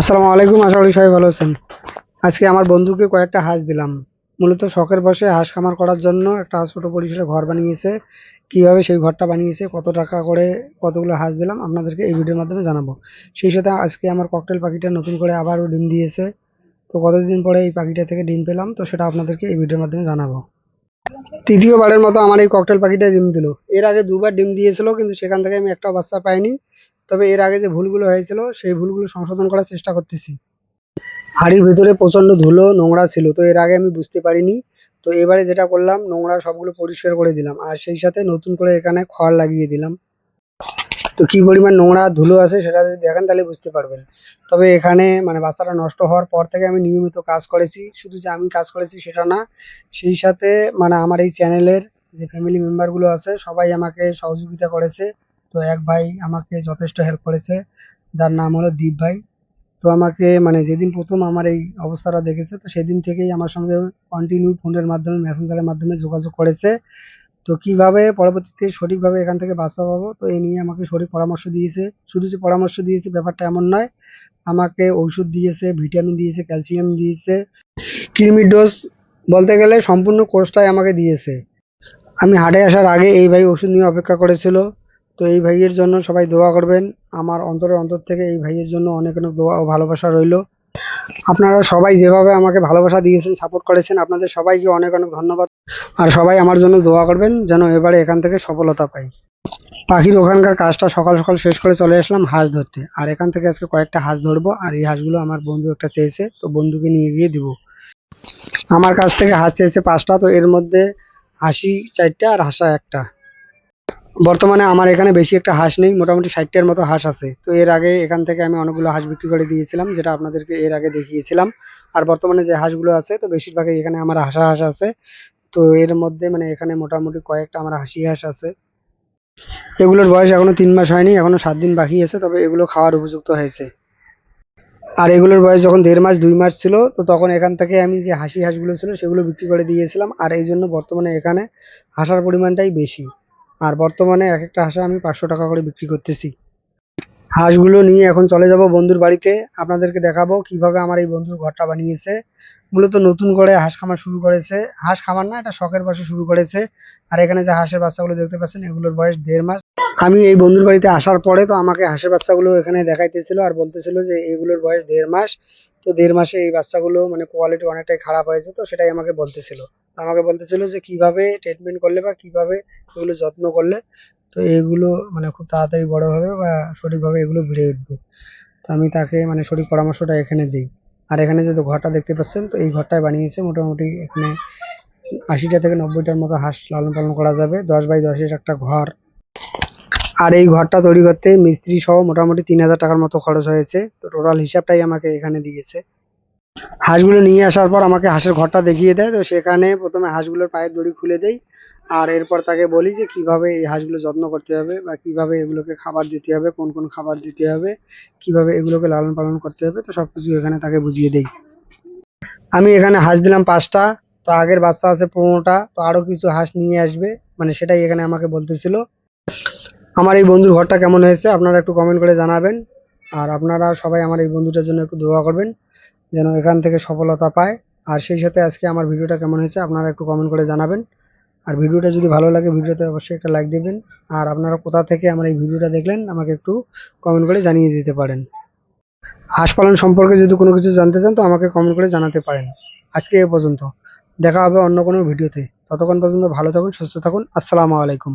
আসসালামু আলাইকুম, আশা করি সবাই ভালো আছেন। আজকে আমার বন্ধুকে কয়েকটা হাঁস দিলাম। মূলত শখের বসে হাঁস খামার করার জন্য একটা ছোটো পরিসরে ঘর বানিয়েছে। কীভাবে সেই ঘরটা বানিয়েছে, কত টাকা করে কতগুলো হাঁস দিলাম, আপনাদেরকে এই ভিডিওর মাধ্যমে জানাব। সেই সাথে আজকে আমার ককটেল পাখিটা নতুন করে আবারও ডিম দিয়েছে। তো কতদিন পরে এই পাখিটা থেকে ডিম পেলাম, তো সেটা আপনাদেরকে এই ভিডিওর মাধ্যমে জানাব। তৃতীয়বারের মতো আমার এই ককটেল পাখিটা ডিম দিল। এর আগে দুবার ডিম দিয়েছিল, কিন্তু সেখান থেকে আমি একটা বাচ্চা পাইনি। তবে এর আগে যে ভুলগুলো হয়েছিল, সেই ভুলগুলো সংশোধন করার চেষ্টা করতেছি। হাড়ির ভিতরে প্রচণ্ড ধুলো, নোংরা ছিল, তো এর আগে আমি বুঝতে পারিনি। তো এবারে যেটা করলাম, নোংরা সবগুলো পরিষ্কার করে দিলাম। আর সেই সাথে নতুন করে এখানে খড় লাগিয়ে দিলাম। তো কি পরিমাণ নোংরা ধুলো আছে সেটা যদি দেখেন, তাহলে বুঝতে পারবেন। তবে এখানে মানে বাচ্চাটা নষ্ট হওয়ার পর থেকে আমি নিয়মিত কাজ করেছি। শুধু যে আমি কাজ করেছি সেটা না, সেই সাথে মানে আমার এই চ্যানেলের যে ফ্যামিলি মেম্বারগুলো আছে, সবাই আমাকে সহযোগিতা করেছে। তো এক ভাই আমাকে যথেষ্ট হেল্প করেছে, যার নাম হলো দীপ ভাই। তো আমাকে মানে যেদিন প্রথম আমার এই অবস্থাটা দেখেছে, তো সেদিন থেকেই আমার সঙ্গে কন্টিনিউ ফোনের মাধ্যমে মেসেঞ্জারের মাধ্যমে যোগাযোগ করেছে। তো কীভাবে পরবর্তীতে সঠিকভাবে এখান থেকে বাচ্চা পাবো, তো এই নিয়ে আমাকে সঠিক পরামর্শ দিয়েছে। শুধু যে পরামর্শ দিয়েছে, ব্যাপারটা এমন নয়, আমাকে ওষুধ দিয়েছে ভিটামিন দিয়েছে ক্যালসিয়াম দিয়েছে। কৃমির ডোজ বলতে গেলে সম্পূর্ণ কোর্সটাই আমাকে দিয়েছে। আমি হাটে আসার আগে এই ভাই ওষুধ নিয়ে অপেক্ষা করেছিল। তো এই ভাইয়ের জন্য সবাই দোয়া করবেন। আমার অন্তরের অন্তর থেকে এই ভাইয়ের জন্য অনেক অনেক দোয়া ও ভালোবাসা রইল। আপনারা সবাই যেভাবে আমাকে ভালোবাসা দিয়েছেন সাপোর্ট করেছেন, আপনাদের সবাইকে অনেক অনেক ধন্যবাদ। আর সবাই আমার জন্য দোয়া করবেন, যেন এবারে এখান থেকে সফলতা পাই। পাখির ওখানকার কাজটা সকাল সকাল শেষ করে চলে আসলাম হাঁস ধরতে। আর এখান থেকে আজকে কয়েকটা হাঁস ধরবো, আর এই হাঁসগুলো আমার বন্ধু একটা চেয়েছে, তো বন্ধুকে নিয়ে গিয়ে দিব। আমার কাছ থেকে হাঁস চেয়েছে পাঁচটা, তো এর মধ্যে হাসি চারটা আর হাসা একটা। বর্তমানে আমার এখানে বেশি একটা হাঁস নেই, মোটামুটি ষাটটার মতো হাঁস আছে। তো এর আগে এখান থেকে আমি অনেকগুলো হাঁস বিক্রি করে দিয়েছিলাম, যেটা আপনাদেরকে এর আগে দেখিয়েছিলাম। আর বর্তমানে যে হাঁসগুলো আছে, তো বেশিরভাগই এখানে আমার হাসা হাঁস আছে। তো এর মধ্যে মানে এখানে মোটামুটি কয়েকটা আমার হাসি হাঁস আছে। এগুলোর বয়স এখনও তিন মাস হয়নি, এখনও সাত দিন বাকি আছে, তবে এগুলো খাওয়ার উপযুক্ত হয়েছে। আর এগুলোর বয়স যখন দেড় মাস, দুই মাস ছিল, তো তখন এখান থেকে আমি যে হাসি হাঁসগুলো ছিল, সেগুলো বিক্রি করে দিয়েছিলাম। আর এই জন্য বর্তমানে এখানে হাঁসার পরিমাণটাই বেশি। আর বর্তমানে এক একটা হাঁসা আমি পাঁচশো টাকা করে বিক্রি করতেছি। হাঁসগুলো নিয়ে এখন চলে যাব বন্ধুর বাড়িতে। আপনাদেরকে দেখাবো কীভাবে আমার এই বন্ধুর ঘরটা বানিয়েছে। মূলত নতুন করে হাঁস খামার শুরু করেছে। হাঁস খামার না, এটা শখের বসে শুরু করেছে। আর এখানে যে হাঁসের বাচ্চাগুলো দেখতে পাচ্ছেন, এগুলোর বয়স দেড় মাস। আমি এই বন্ধুর বাড়িতে আসার পরে তো আমাকে হাঁসের বাচ্চাগুলো এখানে দেখাইতেছিল আর বলতেছিল যে এগুলোর বয়স দেড় মাস। তো দেড় মাসে এই বাচ্চাগুলো মানে কোয়ালিটি অনেকটাই খারাপ হয়েছে, তো সেটাই আমাকে বলতেছিল। আমাকে বলতেছিল যে কীভাবে ট্রিটমেন্ট করলে বা কীভাবে এগুলো যত্ন করলে, তো এগুলো মানে খুব তাড়াতাড়ি বড় হবে বা সঠিকভাবে এগুলো বেড়ে উঠবে। তো আমি তাকে মানে সঠিক পরামর্শটা এখানে দিই। আর এখানে যে ঘরটা দেখতে পাচ্ছেন, তো এই ঘরটাই বানিয়েছে মোটামুটি এখানে আশিটা থেকে নব্বইটার মতো হাঁস লালন পালন করা যাবে, দশ বাই দশের একটা ঘর। আর এই ঘরটা তৈরি করতে মিস্ত্রি সহ মোটামুটি তিন হাজার টাকার মতো খরচ হয়েছে। তো টোটাল হিসাবটাই আমাকে এখানে দিয়েছে। হাঁসগুলো নিয়ে আসার পর আমাকে হাঁসের ঘরটা দেখিয়ে দেয়। তো সেখানে প্রথমে হাঁসগুলোর পায়ের দড়ি খুলে দেই আর এরপর তাকে বলি যে কীভাবে এই হাঁসগুলো যত্ন করতে হবে বা কীভাবে এগুলোকে খাবার দিতে হবে, কোন কোন খাবার দিতে হবে, কীভাবে এগুলোকে লালন পালন করতে হবে, তো সব কিছু এখানে তাকে বুঝিয়ে দেই। আমি এখানে হাঁস দিলাম পাঁচটা, তো আগের বাচ্চা আছে পনেরোটা, তো আরও কিছু হাঁস নিয়ে আসবে। মানে সেটাই এখানে আমাকে বলতেছিল। আমার এই বন্ধুর ঘরটা কেমন হয়েছে আপনারা একটু কমেন্ট করে জানাবেন। আর আপনারা সবাই আমার এই বন্ধুটার জন্য একটু দোয়া করবেন। যেন এখান থেকে সফলতা পায়। আর সেই সাথে আজকে আমার ভিডিওটা কেমন হয়েছে আপনারা একটু কমেন্ট করে জানাবেন। আর ভিডিওটা যদি ভালো লাগে, ভিডিওতে অবশ্যই একটা লাইক দেবেন। আর আপনারা কোথা থেকে আমার এই ভিডিওটা দেখলেন, আমাকে একটু কমেন্ট করে জানিয়ে দিতে পারেন। হাঁস পালন সম্পর্কে যদি কোনো কিছু জানতে চান, তো আমাকে কমেন্ট করে জানাতে পারেন। আজকে এ পর্যন্ত। দেখা হবে অন্য কোনো ভিডিওতে। ততক্ষণ পর্যন্ত ভালো থাকুন, সুস্থ থাকুন। আসসালামু আলাইকুম।